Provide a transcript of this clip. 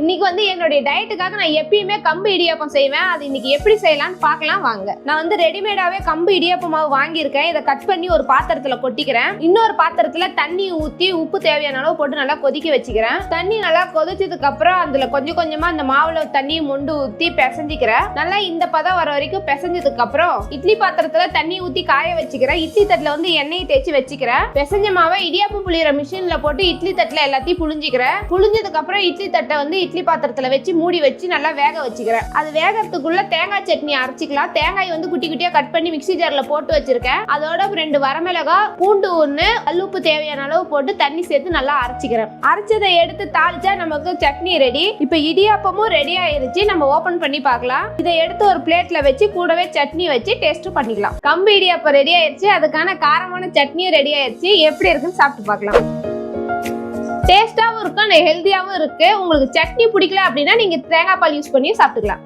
இன்னைக்கு வந்து என்னுடைய டயட்டுக்காக நான் எப்பயுமே கம்பு இடியாப்பம் செய்வேன். அது இன்னைக்கு எப்படி செய்யலாம்னு பார்க்கலாம் வாங்க. நான் வந்து ரெடிமேடாவே கம்பு இடியாப்பம் மாவு வாங்கியிருக்கேன். இதை கட் பண்ணி ஒரு பாத்திரத்துல கொட்டிக்கிறேன். இன்னொரு பாத்திரத்துல தண்ணி ஊத்தி உப்பு தேவையான அளவு போட்டு நல்லா கொதிக்க வச்சுக்கிறேன். தண்ணி நல்லா கொதிச்சதுக்கு அப்புறம் அதுல கொஞ்சம் கொஞ்சமா அந்த மாவுல தண்ணியை மொண்டு ஊத்தி பிசைஞ்சிக்கிறேன். நல்லா இந்த பதம் வர வரைக்கும் பிசைஞ்சதுக்கு அப்புறம் இட்லி பாத்திரத்துல தண்ணி ஊத்தி காய வச்சுக்கிறேன். இட்லி தட்டுல வந்து எண்ணெயை தேய்ச்சி வச்சுக்கிறேன். பிசைஞ்ச மாவை இடியாப்பம் புளியிற மிஷின்ல போட்டு இட்லி தட்டுல எல்லாத்தையும் புழிஞ்சிக்கிறேன். புழிஞ்சதுக்கு அப்புறம் இட்லி தட்டை வந்து இட்லி பாத்திரத்துல வச்சு மூடி வச்சு நல்லா வேக வச்சுக்கிறேன். அது வேகறதுக்குள்ள தேங்காய் சட்னி அரைச்சிக்கலாம். தேங்காய் வந்து குட்டி குட்டியா கட் பண்ணி மிக்ஸி ஜார்ல போட்டு வச்சிருக்கேன். அதோட ரெண்டு வரமிளகா பூண்டு ஒண்ணு கல்லுப்பு தேவையான அளவு போட்டு தண்ணி சேர்த்து நல்லா அரைச்சிக்கிறேன். அரைச்சதை எடுத்து தாளிச்சா நமக்கு சட்னி ரெடி இப்போ இடியாப்பமும் ரெடி ஆயிருச்சு. நம்ம ஓபன் பண்ணி பார்க்கலாம். இதை எடுத்து ஒரு பிளேட்ல வச்சு கூடவே சட்னி வச்சு டேஸ்ட் பண்ணிக்கலாம். கம்பு இடியாப்பம் ரெடி ஆயிருச்சு. அதுக்கான காரமான சட்னியும் ரெடி ஆயிருச்சு. எப்படி இருக்குன்னு சாப்பிட்டு பார்க்கலாம். டேஸ்ட்டாகவும் இருக்கும் ஹெல்த்தியாகவும் இருக்குது உங்களுக்கு சட்னி பிடிக்கல அப்படின்னா நீங்கள் தேங்காய் பால் யூஸ் பண்ணி சாப்பிட்டுக்கலாம்.